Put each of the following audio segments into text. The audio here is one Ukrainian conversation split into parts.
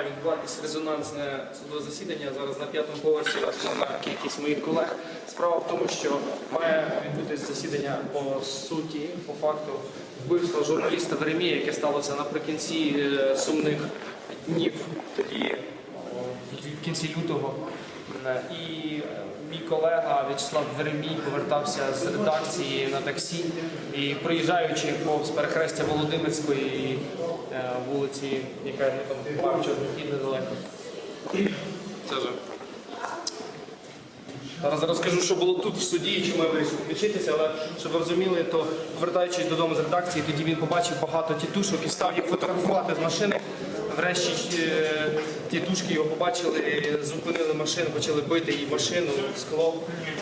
має відбуватися резонансне судове засідання зараз на п'ятому поверсі на кількість моїх колег. Справа в тому, що має відбутися засідання по суті, по факту вбивства журналіста Веремія, яке сталося наприкінці е, сумних днів тоді в кінці лютого. Е, І мій колега В'ячеслав Веремій повертався з редакції на таксі і проїжджаючи повз перехрестя Володимирської і е, вулиці, яка ну, там парк Чорнохід недалеко. Це же. Зараз розкажу, що було тут в суді і чому я вирішив включитися, але щоб ви розуміли, то повертаючись додому з редакції, тоді він побачив багато тітушок і став їх фотографувати з машини. Врешті е, тітушки його побачили, зупинили машину, почали бити її машину, скло.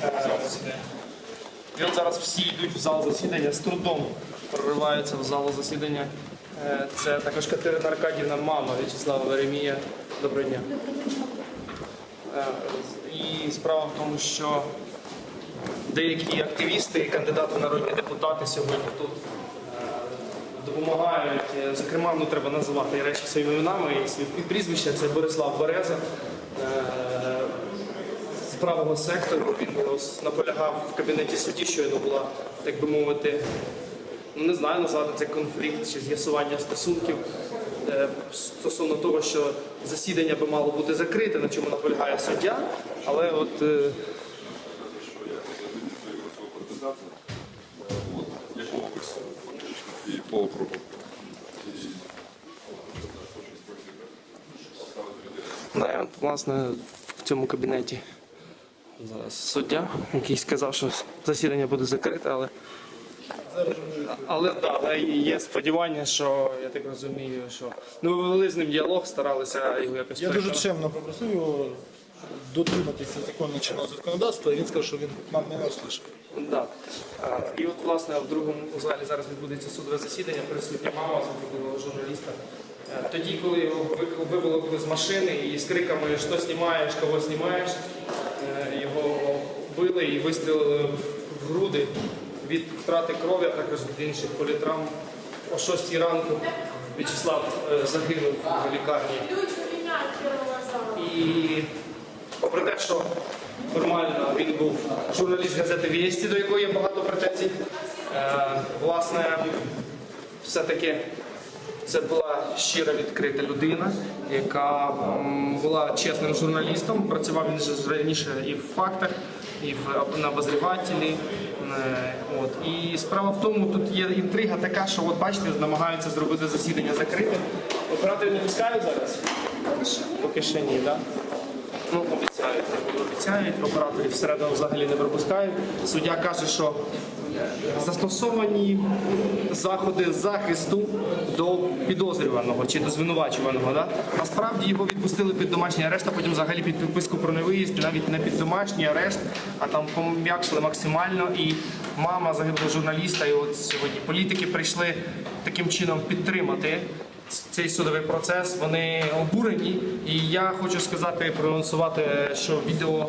Е, І от зараз всі йдуть в зал засідання, з трудом прориваються в зал засідання. Е, Це також Катерина Аркадівна, мама В'ячеслава Веремія. Доброго дня. Е, І справа в тому, що деякі активісти кандидати в народні депутати сьогодні тут допомагають. Е, Зокрема, ну треба називати речі своїми іменами і свої прізвища. Це Борислав Береза. е, З правого сектору він наполягав в кабінеті судді, щойно була, так би мовити, ну не знаю, назвати це конфлікт чи з'ясування стосунків е, стосовно того, що засідання би мало бути закрите, на чому наполягає суддя, але от е, і по округу. да, от, власне в цьому кабінеті зараз суддя, який сказав, що засідання буде закрите, але але, да, але є сподівання, що я так розумію, що ну ви вели з ним діалог, старалися його якось Я дуже чемно попросив його дотриматися законно чинного законодавства, і він сказав, що він нам не услышав. Да. А, І от, власне, в другому залі зараз відбудеться судове засідання, присутня мама загиблого журналіста. Е, Тоді, коли його ви- виволокли з машини і з криками «Що знімаєш, кого знімаєш?», е, його били і вистрілили в- в груди від втрати крові, а також від інших політравм. О 6 ранку В'ячеслав е, загинув в лікарні. Ключ поменять первого зала. І попри те, що формально він був журналіст газети Вєсті, до якої є багато претензій, е, власне, все-таки це була щира відкрита людина, яка м, була чесним журналістом. Працював він раніше і в фактах, і в на обозрівателі. Е, От. І справа в тому, тут є інтрига така, що от бачите, намагаються зробити засідання закритим. Оператори не пускають зараз? Поки ще ні, так? Ну, обіцяють, операторів всередину взагалі не пропускають. Суддя каже, що застосовані заходи захисту до підозрюваного чи до звинувачуваного. Да? Насправді його відпустили під домашній арешт, а потім взагалі під підписку про невиїзд, навіть не під домашній арешт, а там пом'якшили максимально. І мама загиблого журналіста, і от сьогодні політики прийшли таким чином підтримати цей судовий процес. Вони обурені. І я хочу сказати, проанонсувати, що відео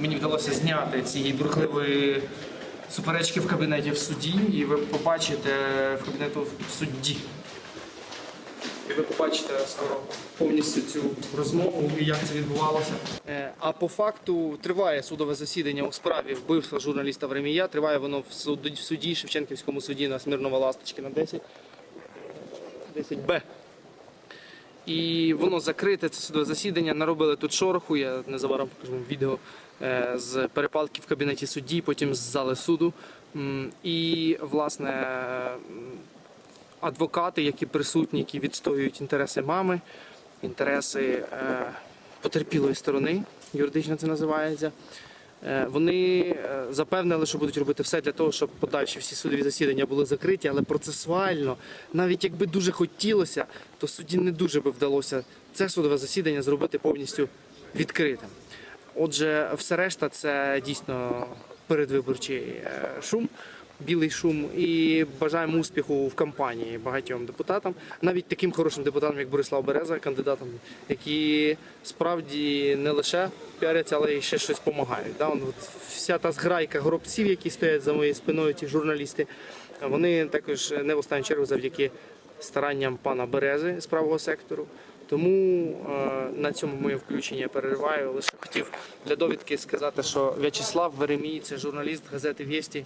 мені вдалося зняти цієї бурхливої суперечки в кабінеті в суді, і ви побачите в кабінету в судді. І ви побачите скоро повністю цю розмову і як це відбувалося. Е, А по факту триває судове засідання у справі вбивства журналіста Времія. Триває воно в суді, Шевченківському суді на Смірнова Ласточкіна 10. 10Б. І воно закрите, це судове засідання. Наробили тут шороху. Я незабаром покажу вам відео е, з перепалки в кабінеті судді, потім з зали суду. І, власне, адвокати, які присутні, які відстоюють інтереси мами, інтереси е, потерпілої сторони, юридично це називається. Е, Вони е, запевнили, що будуть робити все для того, щоб подальші всі судові засідання були закриті, але процесуально, навіть якби дуже хотілося, то судді не дуже би вдалося це судове засідання зробити повністю відкритим. Отже, все решта це дійсно передвиборчий е, шум, білий шум. І бажаємо успіху в кампанії багатьом депутатам, навіть таким хорошим депутатам, як Борислав Береза, кандидатам, які справді не лише піаряться, але й ще щось допомагають. Да? от вся та зграйка горобців, які стоять за моєю спиною, ті журналісти, вони також не в останню чергу завдяки старанням пана Берези з правого сектору. Тому е, на цьому моє включення перериваю. Лише хотів для довідки сказати, що В'ячеслав Веремій це журналіст газети Вєсті,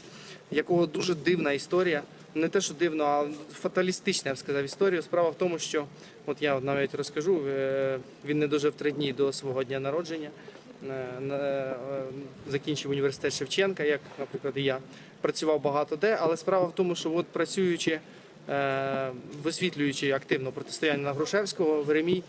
якого дуже дивна історія. Не те, що дивно, а фаталістична, я б сказав, історію. Справа в тому, що от я навіть розкажу, е, він не дожив три дні до свого дня народження. Е, Закінчив університет Шевченка, як, наприклад, і я. Працював багато де, але справа в тому, що от працюючи, висвітлюючи активно протистояння на Грушевського, Веремій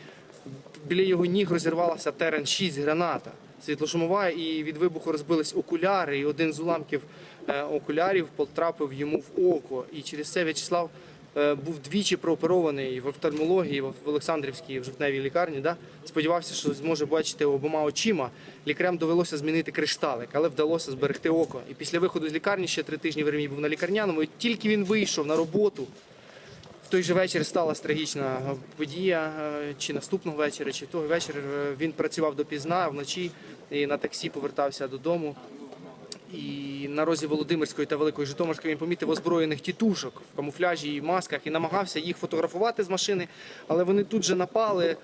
біля його ніг розірвалася терен 6 граната світлошумова, і від вибуху розбились окуляри. І один з уламків е, окулярів потрапив йому в око. І через це В'ячеслав е, був двічі прооперований в офтальмології в Олександрівській в жовтневій лікарні. Да? Сподівався, що зможе бачити обома очима. Лікарям довелося змінити кришталик, але вдалося зберегти око. І після виходу з лікарні ще три тижні Веремій був на лікарняному. І тільки він вийшов на роботу. В той же вечір сталася трагічна подія, е, чи наступного вечора, чи того вечора е, він працював допізна вночі і на таксі повертався додому. І на розі Володимирської та Великої Житомирської він помітив озброєних тітушок в камуфляжі і масках і намагався їх фотографувати з машини, але вони тут же напали.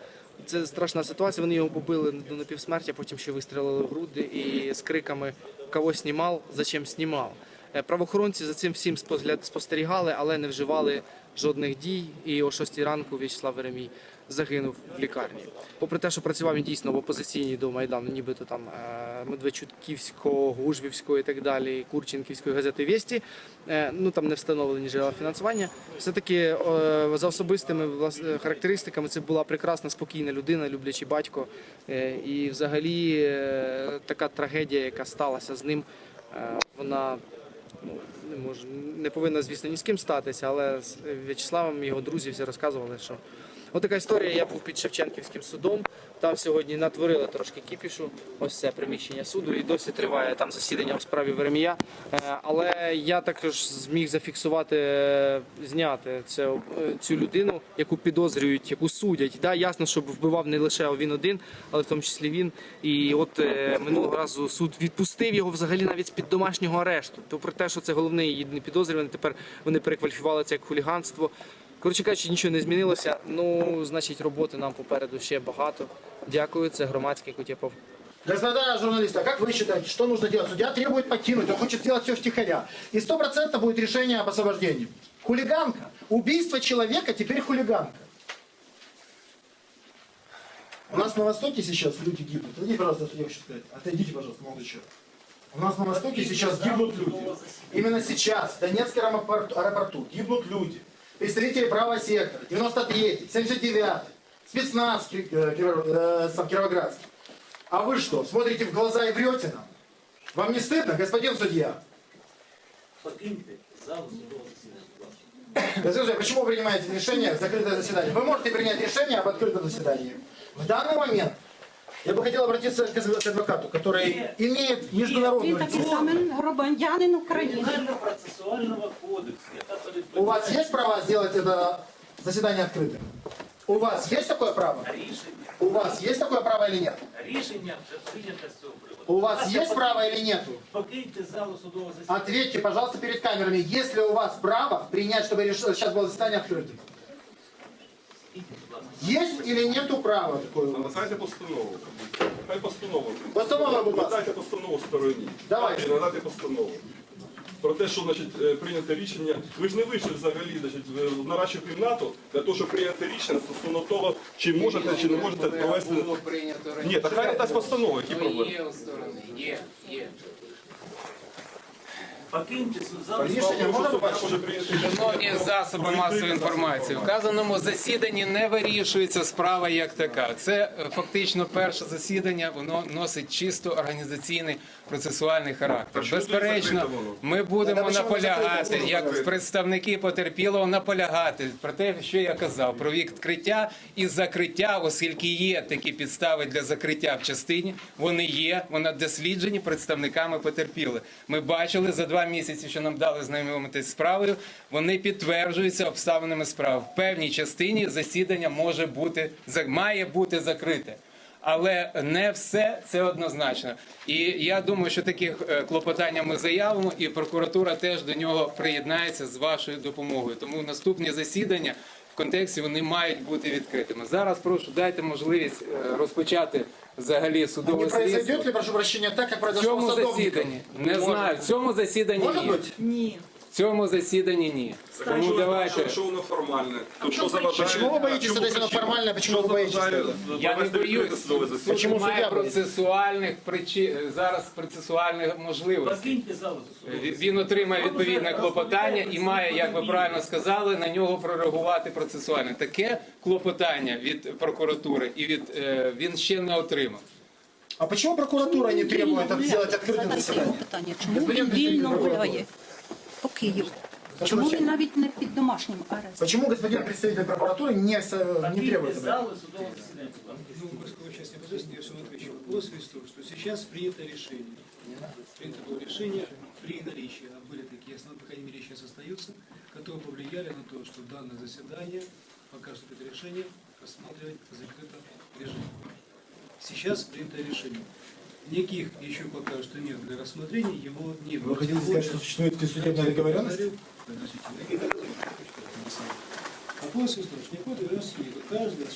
Це страшна ситуація. Вони його побили до напівсмерті, потім ще вистрілили в груди і з криками Кого знімав, зачем знімав. Е, Правоохоронці за цим всім спостерігали, але не вживали жодних дій. І о 6 ранку В'ячеслав Веремій загинув в лікарні. Попри те, що працював він дійсно в опозиційній до Майдану, нібито там е, Медведчутківського, Гужвівського і так далі, Курченківської газети Вєсті. Е, Ну там не встановлені джерела фінансування. Все-таки е, за особистими характеристиками це була прекрасна, спокійна людина, люблячий батько. І взагалі така трагедія, яка сталася з ним, вона ну, не може не повинна, звісно, ні з ким статися, але з В'ячеславом його друзі всі розказували, що от така історія. Я був під Шевченківським судом. Там сьогодні натворили трошки кіпішу. Ось це приміщення суду, і досі триває там засідання в справі Веремія. Е, Але я також зміг зафіксувати, е, зняти це, е, цю людину, яку підозрюють, яку судять. Да, ясно, що вбивав не лише він один, але в тому числі він. І от минулого разу суд відпустив його взагалі навіть з під домашнього арешту. То про те, що це головний єдиний підозрюваний, тепер вони перекваліфікували це як хуліганство. Коротше кажучи, нічого не змінилося. Ну, значить, роботи нам попереду ще багато. Дякую, це громадський Кутєпов. Господа журналисты, а как вы считаете, что нужно делать? Судья требует покинуть, он хочет сделать все втихаря. И 100% будет решение об освобождении. Хулиганка. Убийство человека, теперь хулиганка. У нас на Востоке сейчас люди гибнут. Отойдите, пожалуйста, судья, хочу сказать. Отойдите, пожалуйста, молодой человек. У нас на Востоке сейчас гибнут люди. Именно сейчас в Донецком аэропорту, аэропорту гибнут люди. Представители правого сектора, 93-й, 79-й, спецназ э, Киро- э, сам Кировоградский. А вы что, смотрите в глаза и врете нам? Вам не стыдно, господин судья? Покиньте судового судья, почему вы принимаете решение закрытое заседание? Вы можете принять решение об открытом заседании. В данный момент я бы хотел обратиться к к адвокату, который имеет международную Він такий лицензию. самий громадянин України. Кримінально-процесуального кодексу, яка У передбачає вас есть право сделать это заседание открытым? У вас есть такое право? рішення. У вас есть такое право или нет? Рішення вже прийнято з цього приводу. У вас Будь ласка, есть право или нет? Покиньте залу судового засідання. Ответьте, пожалуйста, перед камерами, есть ли у вас право принять, чтобы реш- сейчас было заседание открытым? Есть или нету права такое у? Надайте постанову. Хай постанову. Постанова, будь ласка. Надайте постанову стороні. Давайте. Надайте постанову. Про те, що значить, е, прийнято рішення. Ви ж не вийшли взагалі значить, в нарадчу кімнату для того, щоб прийняти рішення стосовно того, чи можете, чи не можете провести. Було прийнято Ні, так хай надасть постанову, які проблеми. Є, є. Покиньте цю залу. Рішення можна побачити? може прийняти Шановні засоби масової інформації, в вказаному засіданні не вирішується справа як така. Це е, фактично перше засідання, воно носить чисто організаційний процесуальний характер. Безперечно, ми будемо наполягати, як представники потерпілого, наполягати про те, що я казав, про відкриття і закриття, оскільки є такі підстави для закриття в частині. Вони є, вони досліджені представниками потерпілих. Ми бачили за два місяці, що нам дали знайомитись з справою. Вони підтверджуються обставинами справ. В певній частині засідання може бути має бути закрите. Але не все це однозначно. І я думаю, що такі е, клопотання ми заявимо, і прокуратура теж до нього приєднається з вашою допомогою. Тому наступні засідання в контексті вони мають бути відкритими. Зараз прошу дайте можливість е, розпочати взагалі А судове не слідство. произойдет ли, прошу прощения, так, как В произошло цьому с садовником? засіданні не знаю. В цьому засіданні Может ні. быть? Ні. В цьому засіданні ні. Тому Якщо давайте. Якщо воно формальне, то що заважає? Почему вы боитесь, чому что если оно причина? формальное, почему Що вы боитесь заважає этого? Я не провести відкрите боюсь. судове Суд засідання? Чому має суддя боїться? процесуальних причин зараз процесуальних можливостей. Покиньте залу судового Він- Він отримає відповідне клопотання і має, як ви правильно сказали, на нього прореагувати процесуально. Таке клопотання від прокуратури і від е, він ще не отримав. А почему прокуратура не требует Вільно сделать гуляє? открытым Задайте заседание? йому питання, чому Господин він вільно представитель гуляє по Києву? Чому він навіть не під домашнім арестом? Почему господин представитель прокуратуры не, со- не Покиньте требует этого? залу судового засідання, будь ласка. Ну, поскольку часть не подождите, я все отвечу. Вопрос весь в том, что сейчас принято решение. Принято было решение при наличии, а были такие основные, по крайней мере, сейчас остаются, которые повлияли на то, что данное заседание, пока что это решение, рассматривать в закрытом режиме. Сейчас принято решение. Никаких еще пока что нет для рассмотрения, его не было. Вы хотите сказать, что существует судебная договоренность? Подождите. Вопрос в том, что никакой договоренности нет. Каждый